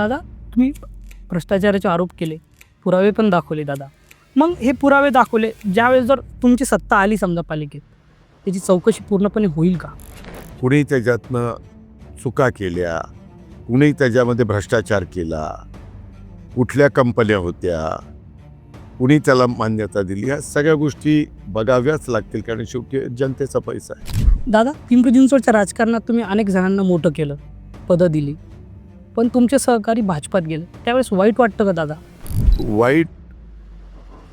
दादा तुम्ही भ्रष्टाचाराचे आरोप केले पुरावे पण दाखवले दादा. मग हे पुरावे दाखवले ज्यावेळेस जर तुमची सत्ता आली समजा पालिकेत त्याची चौकशी पूर्णपणे होईल का? कुणी त्याच्यातनं चुका केल्या कुणी त्याच्यामध्ये भ्रष्टाचार केला कुठल्या कंपन्या होत्या कुणी त्याला मान्यता दिली या सगळ्या गोष्टी बघाव्याच लागतील कारण शेवटी जनतेचा पैसा आहे. दादा पिंपरी चिंचवडच्या राजकारणात तुम्ही अनेक जणांना मोठं केलं पदं दिली. पण तुमचे सहकारी भाजपात गेले. त्यावेळेस वाईट वाटतं का दादा? वाईट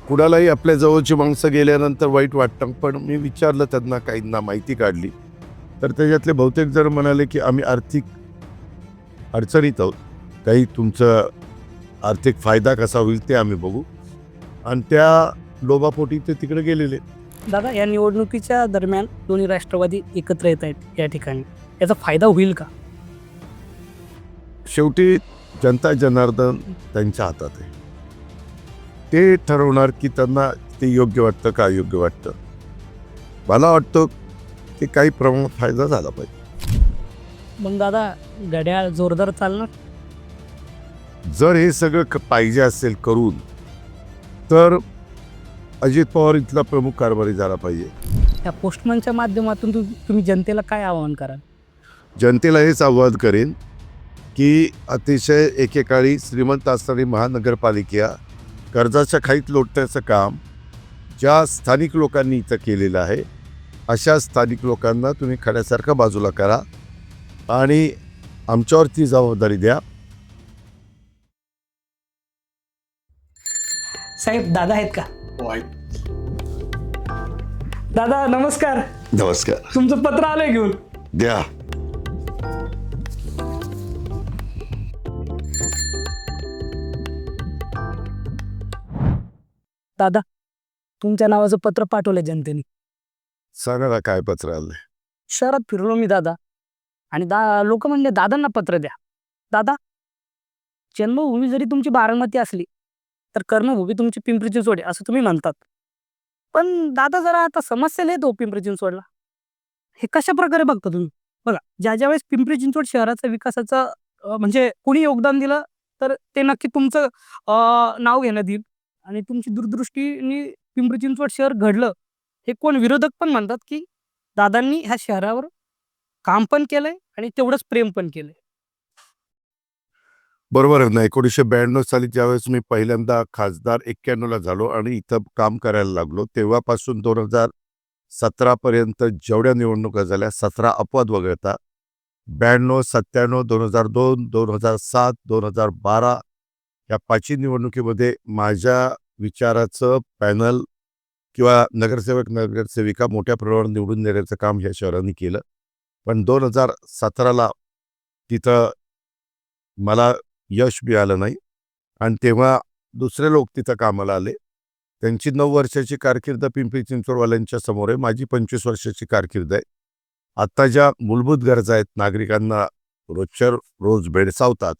कुणालाही आपल्या जवळची माणसं गेल्यानंतर वाईट वाटतं पण मी विचारलं त्यांना काहींना माहिती काढली. तर त्याच्यातले बहुतेक जण म्हणाले की आम्ही आर्थिक अडचणीत आहोत. काही तुमचं आर्थिक फायदा कसा होईल ते आम्ही बघू. आणि त्या लोभापोटी ते तिकडे गेलेले. दादा या निवडणुकीच्या दरम्यान दोन्ही राष्ट्रवादी एकत्र येत आहेत या ठिकाणी. याचा फायदा होईल का? शेवटी जनता जनार्दन त्यांच्या हातात आहे. ते ठरवणार की त्यांना ते योग्य वाटतं का अयोग्य वाटतं. मला वाटतं की काही प्रमाणात फायदा झाला पाहिजे. मग दादा घड्याळ जोरदार चालणार? जर हे सगळं क- पाहिजे असेल करून तर अजित पवार इथला प्रमुख कारभारी झाला पाहिजे. त्या पोस्टमनच्या माध्यमातून तु- तुम्ही जनतेला काय आवाहन कराल? जनतेला हेच आव्हान करेन की अतिशय एकेकाळी श्रीमंत असणारी महानगरपालिका कर्जाच्या खाईत लोटण्याचं काम ज्या स्थानिक लोकांनी इथं केलेलं आहे अशा स्थानिक लोकांना तुम्ही खड्यासारखं बाजूला करा आणि आमच्यावरती जबाबदारी द्या. साहेब दादा आहेत का? दादा नमस्कार. नमस्कार. तुमचं पत्र आलंय घेऊन. द्या. दादा तुमच्या नावाचं पत्र पाठवलंय जनतेने. सांगा ना काय पत्र आलंय? शहरात फिरलो मी दादा. आणि दा लोक म्हणले दादांना पत्र द्या. दादा जन्मभूमी जरी तुमची बारामती असली तर कर्मभूमी तुमची पिंपरी चिंचवड आहे असं तुम्ही म्हणतात. पण दादा जरा आता समस्या येतो पिंपरी चिंचवडला हे कशा प्रकारे बघता तुम्ही? बघा ज्या ज्या वेळेस पिंपरी चिंचवड शहराचा विकासाचा म्हणजे कुणी योगदान दिलं तर ते नक्की तुमचं नाव घेण्यात येईल आणि तुमची दूरदृष्टीने पिंपरी चिंचवड शहर घडलं हे कोण विरोधक पण म्हणतात की दादांनी ह्या शहरावर काम पण केलंय आणि तेवढंच प्रेम पण केलंय. बरोबर आहे ना एकोणीसशे ब्याण्णव साली ज्यावेळेस मी पहिल्यांदा खासदार एक्क्याण्णवला झालो आणि इथं काम करायला लागलो तेव्हापासून दोन हजार सतरापर्यंत जेवढ्या निवडणुका झाल्या सतरा अपवाद वगळता ब्याण्णव सत्त्याण्णव दोन हजार दोन दोन हजार सात दोन हजार बारा या पाचही निवडणुकीमध्ये माझ्या विचाराचं पॅनल किंवा नगरसेवक नगरसेविका मोठ्या प्रमाणावर निवडून देण्याचं काम या शहरांनी केलं. पण दोन हजार सतराला तिथं मला यश मिळालं नाही. आणि तेव्हा दुसरे लोक तिथं कामाला आले. त्यांची नऊ वर्षाची कारकीर्द पिंपरी चिंचवडवाल्यांच्या समोर आहे. माझी पंचवीस वर्षाची कारकीर्द आहे. आत्ता ज्या मूलभूत गरजा आहेत नागरिकांना रोजच्या रोज भेडसावतात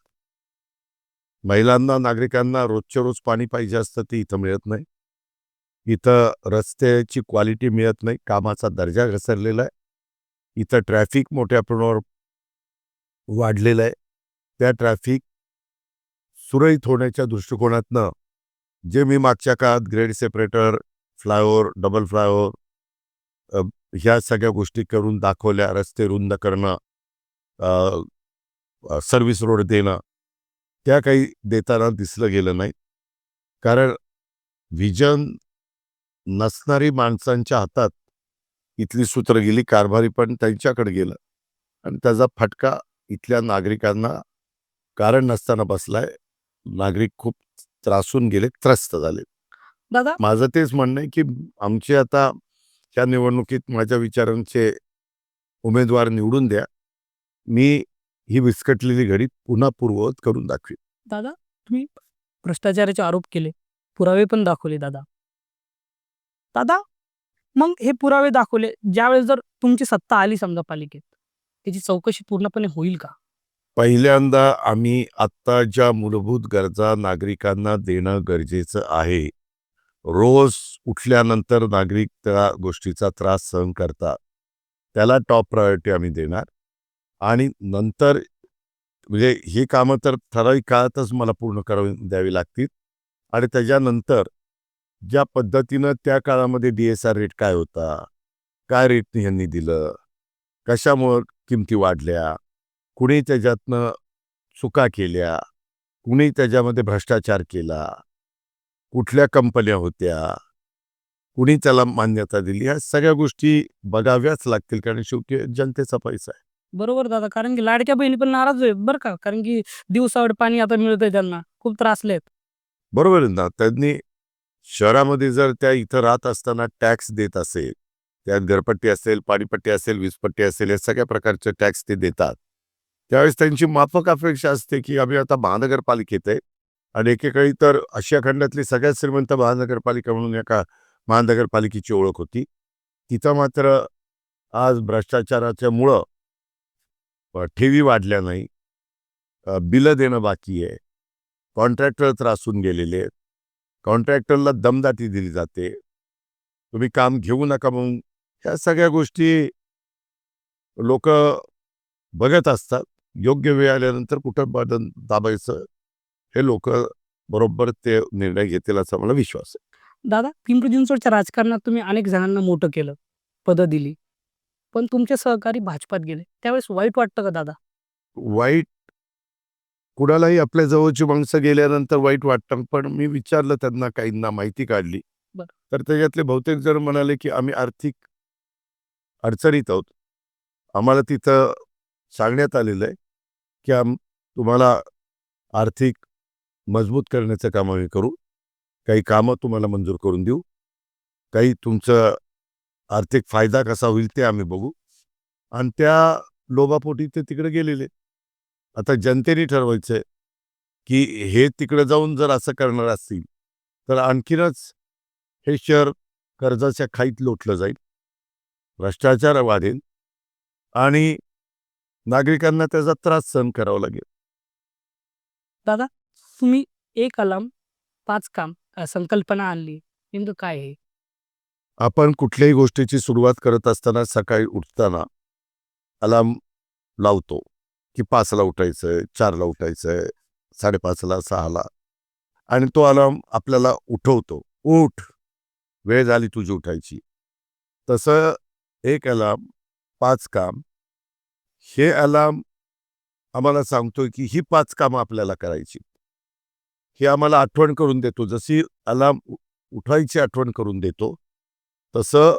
महिलांना नागरिकांना रोजच्या रोज पाणी पाहिजे असतं ते इथं मिळत नाही. इथं रस्त्याची क्वालिटी मिळत नाही कामाचा दर्जा घसरलेला आहे. इथं ट्रॅफिक मोठ्या प्रमाणावर वाढलेलं आहे. त्या ट्रॅफिक सुरळीत होण्याच्या दृष्टिकोनातनं जे मी मागच्या काळात grade separator flyover double flyover ह्या सगळ्या गोष्टी करून दाखवल्या रस्ते रुंद करणं सर्व्हिस रोड देणं त्या काही देताना दिसलं गेलं नाही. कारण व्हिजन नसणारी माणसांच्या हातात इथली सूत्र गेली कारभारी पण त्यांच्याकडे गेलं. आणि त्याचा फटका इथल्या नागरिकांना कारण नसताना बसलाय नागरिक खूप त्रासून गेले त्रस्त झाले दादा माझं तेच म्हणणं आहे की आमचे आता त्या निवडणुकीत माझ्या विचारांचे उमेदवार निवडून द्या. मी ही विस्कटलेली घडी पुन्हा पूर्ववत करून दाखवी. दादा तुम्ही भ्रष्टाचाराचे आरोप केले. पुरावे पण दाखवले दादा. दादा मग हे पुरावे दाखवले ज्यावेळेस जर तुमची सत्ता आली समजा पालिकेत त्याची चौकशी पूर्णपणे होईल का? पहिल्यांदा आम्ही आत्ता ज्या मूलभूत गरजा नागरिकांना देणं गरजेचं आहे रोज उठल्यानंतर नागरिक त्या गोष्टीचा त्रास सहन करतात. त्याला टॉप प्रायोरिटी आम्ही देणार. आणि नंतर म्हणजे ही कामं तर ठराविक काळातच मला पूर्ण करावी द्यावी लागतील. आणि त्याच्यानंतर ज्या पद्धतीनं त्या काळामध्ये डी एस आर रेट काय होता? काय रेटने यांनी दिलं? कशामुळं किमती वाढल्या? कुणी त्याच्यातनं चुका केल्या? कुणी त्याच्यामध्ये भ्रष्टाचार केला? कुठल्या कंपन्या होत्या? कुणी त्याला मान्यता दिली? ह्या सगळ्या गोष्टी बघाव्याच लागतील कारण शेवटी जनतेचा पैसा आहे. बरोबर दादा कारण की लाडक्या बहिणी पण नाराज आहेत बरं का कारण की दिवसावर पाणी आता मिळतंय त्यांना खूप त्रासले आहेत बरोबर आहे ना त्यांनी शहरामध्ये जर त्या इथं राहत असताना टॅक्स देत असेल त्यात घरपट्टी असेल पाणीपट्टी असेल वीजपट्टी असेल या सगळ्या प्रकारचे टॅक्स ते देतात. त्यावेळेस त्यांची माफक अपेक्षा असते की आम्ही आता महानगरपालिकेत आहे आणि एकेकाळी तर आशिया खंडातली सगळ्यात श्रीमंत महानगरपालिका म्हणून एका महानगरपालिकेची ओळख होती. तिथं मात्र आज भ्रष्टाचाराच्या मुळं ठेवी वाढल्या नाही. बिलं देणं बाकी आहे. कॉन्ट्रॅक्टर त्रासून गेलेले आहेत. कॉन्ट्रॅक्टरला दमदाटी दिली जाते. तुम्ही काम घेऊ नका म्हणून ह्या सगळ्या गोष्टी लोक बघत असतात. योग्य वेळ आल्यानंतर कुठं बदन दाबायचं हे लोक बरोबर ते निर्णय घेतील असा मला विश्वास आहे. दादा पिंपरी चिंचवडच्या राजकारणात तुम्ही अनेक जणांना मोठं केलं पदं दिली. पण तुमचे सहकारी भाजपात गेले. त्यावेळेस वाईट वाटतं का दादा? वाईट? कुणालाही आपल्या जवळची माणसं गेल्यानंतर वाईट वाटतं पण मी विचारलं त्यांना काहींना माहिती काढली. तर त्याच्यातले बहुतेक जण म्हणाले की आम्ही आर्थिक अडचणीत आहोत. आम्हाला तिथं सांगण्यात आलेलं आहे की आम तुम्हाला आर्थिक मजबूत करण्याचं काम आम्ही करू. काही कामं तुम्हाला मंजूर करून देऊ. काही तुमचं आर्थिक फायदा कसा होईल ते आम्ही बघू. आणि त्या लोभापोटी ते तिकडे गेलेले. आता जनतेने ठरवायचं की हे तिकडे जाऊन जर असं करणार असतील तर आणखीनच हे शहर कर्जाच्या खाईत लोटलं जाईल. भ्रष्टाचार वाढेल आणि नागरिकांना त्याचा त्रास सहन करावा लागेल. दादा तुम्ही एक अलार्म पाच काम संकल्पना आणली. नेमकं काय आहे? आपण कुठल्याही गोष्टीची सुरुवात करत असताना सकाळी उठताना अलार्म लावतो की पाचला उठायचंय चारला उठायचंय साडेपाचला सहाला. आणि तो अलार्म आपल्याला उठवतो. उठ! वेळ झाली तुझी उठायची. तसं एक अलार्म पाच काम हे अलार्म आम्हाला सांगतोय की ही पाच कामं आपल्याला करायची. हे आम्हाला आठवण करून देतो. जशी अलार्म उठायची आठवण करून देतो तसं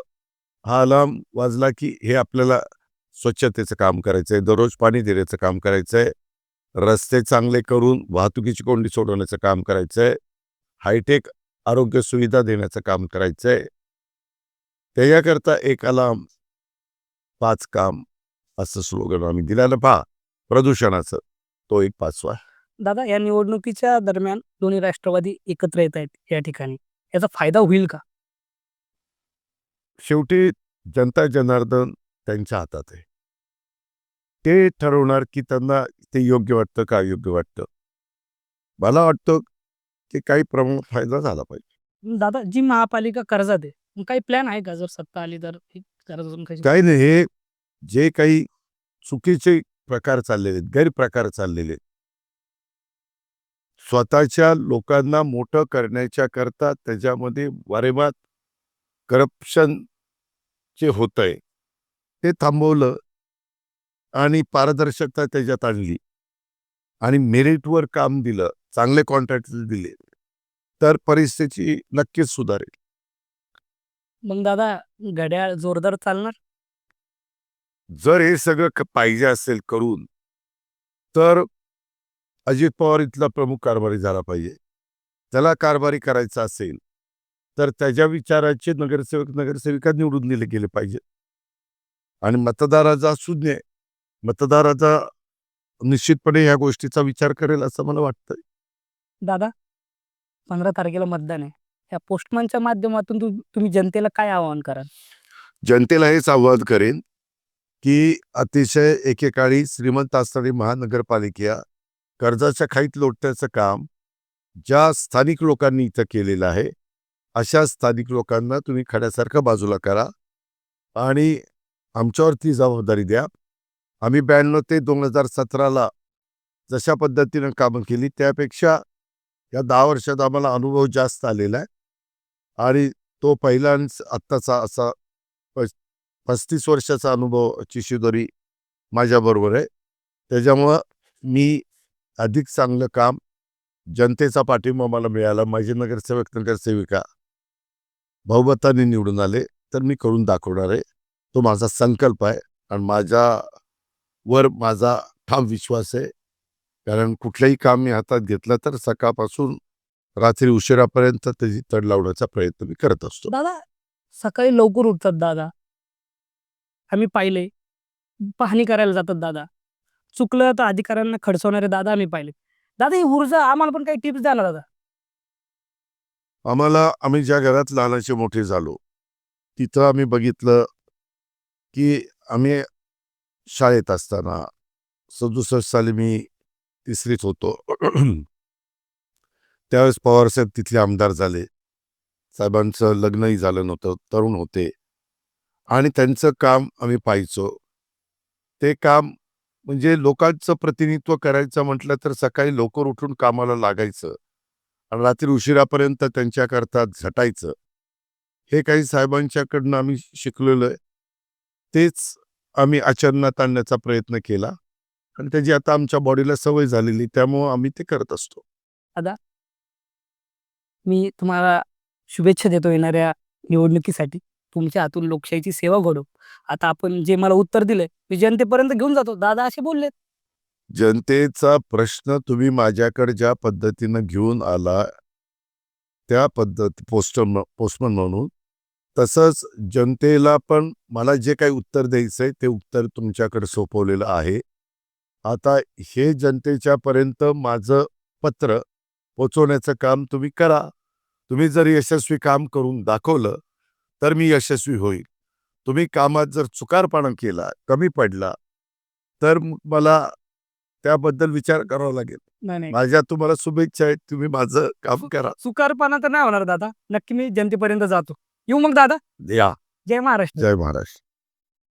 हा अलार्म वाजला की हे आपल्याला स्वच्छतेचं काम करायचं आहे दररोज पाणी देण्याचं काम करायचं आहे रस्ते चांगले करून वाहतुकीची कोंडी सोडवण्याचं काम करायचं आहे हायटेक आरोग्य सुविधा देण्याचं काम करायचं आहे त्याच्याकरता एक अलार्म पाच काम असं स्लोगन आम्ही दिल्यानं पहा प्रदूषणाचं तो एक पाचवा. दादा या निवडणुकीच्या दरम्यान दोन्ही राष्ट्रवादी एकत्र येत आहेत या ठिकाणी. याचा फायदा होईल का? शेवटी जनता जनार्दन त्यांच्या हातात आहे. ते ठरवणार की त्यांना ते योग्य वाटतं का अयोग्य वाटतं. मला वाटतं की काही प्रमाणात फायदा झाला पाहिजे. दादा जी महापालिका कर्जात आहे काही प्लॅन आहे का? जर सत्ता आली तर काही नाही हे जे काही चुकीचे प्रकार चाललेले आहेत गैरप्रकार चाललेले आहेत. स्वतःच्या लोकांना मोठं करण्याच्या करता त्याच्यामध्ये वारेमात करप्शन जे होत आहे ते थांबवलं आणि पारदर्शकता त्याच्यात आणली. आणि मेरिटवर काम दिलं चांगले कॉन्ट्रॅक्ट दिले तर परिस्थिती नक्कीच सुधारेल. मग दादा घड्याळ जोरदार चालणार? जर हे सगळं पाहिजे असेल करून तर अजित पवार इथला प्रमुख कारभारी झाला पाहिजे. त्याला कारभारी करायचा असेल तर त्याच्या विचाराचे नगरसेवक नगरसेविका निवडून दिले गेले पाहिजे. आणि मतदाराचा शून्य. मतदाराचा निश्चितपणे ह्या गोष्टीचा विचार करेल असं मला वाटतं दादा पंधरा तारखेला मतदान आहे. या पोस्टमॅनच्या माध्यमातून तुम्ही जनतेला काय आवाहन कराल? जनतेला हेच आवाहन करेन की अतिशय एकेकाळी श्रीमंत असणारी महानगरपालिका कर्जाच्या खाईत लोटण्याचं काम ज्या स्थानिक लोकांनी इथं केलेलं आहे अशा स्थानिक लोकांना तुम्ही खड्यासारखं बाजूला करा आणि आमच्यावरती जबाबदारी द्या. आम्ही ब्याण्णव ते दोन हजार सतराला जशा पद्धतीनं कामं केली त्यापेक्षा या दहा वर्षात आम्हाला अनुभव जास्त आलेला आहे. आणि तो पहिलाच आत्ताचा असा पस्तीस वर्षाचा अनुभवाची शिदोरी माझ्याबरोबर आहे. त्याच्यामुळं मी अधिक चांगलं काम जनतेचा पाठिंबा मला मिळाला. माझे नगरसेवक नगरसेविका बहुमताने निवडून आले तर मी करून दाखवणार आहे. तो माझा संकल्प आहे आणि माझ्यावर माझा ठाम विश्वास आहे. कारण कुठलंही काम मी हातात घेतलं तर सकाळपासून रात्री उशिरापर्यंत त्याची तड लावण्याचा प्रयत्न मी करत असतो. दादा सकाळी लवकर उठतात दादा. आम्ही पाहिले. पाहणी करायला जातात दादा. चुकलं तर अधिकाऱ्यांना खडसवणारे दादा आम्ही पाहिले. दादा ही ऊर्जा आम्हाला पण काही टिप्स द्या ना दादा. आम्हाला आम्ही ज्या घरात लहानाचे मोठे झालो तिथं आम्ही बघितलं की आम्ही शाळेत असताना सदुसष्ट साली मी तिसरीत होतो. त्यावेळेस पवारसाहेब तिथले आमदार झाले. साहेबांचं लग्नही झालं नव्हतं तरुण होते. आणि त्यांचं काम आम्ही पाहायचो. ते काम म्हणजे लोकांचं प्रतिनिधित्व करायचं म्हटलं तर सकाळी लवकर उठून कामाला लागायचं. रात्री उशिरापर्यंत त्यांच्याकरता झटायचं. हे काही साहेबांच्याकडनं आम्ही शिकलेलो आहे. तेच आम्ही आचरणात आणण्याचा प्रयत्न केला. आणि त्याची आता आमच्या बॉडीला सवय झालेली त्यामुळं आम्ही ते करत असतो. मी तुम्हाला शुभेच्छा देतो येणाऱ्या निवडणुकीसाठी. तुमच्या हातून लोकशाहीची सेवा घडो. आता आपण जे मला उत्तर दिलंय मी जनतेपर्यंत घेऊन जातो. दादा असे बोललेत. जनतेचा प्रश्न तुम्ही माझ्याकडे ज्या पद्धतीनं घेऊन आला त्या पद्धत पोस्ट पोस्टमन म्हणून तसंच जनतेला पण मला जे काही उत्तर द्यायचं आहे ते उत्तर तुमच्याकडे सोपवलेलं आहे. आता हे जनतेच्यापर्यंत माझं पत्र पोचवण्याचं काम तुम्ही करा. तुम्ही जर यशस्वी काम करून दाखवलं तर मी यशस्वी होईल. तुम्ही कामात जर चुकारपणा केला कमी पडला तर मला त्याबद्दल विचार करावा लागेल. नाही नाही. माझ्या तुम्हाला शुभेच्छा आहेत तुम्ही माझं काम करा. चुकारपणा तर नाही होणार दादा. नक्की मी जनतेपर्यंत जातो. येऊ मग दादा. या. जय महाराष्ट्र. जय महाराष्ट्र.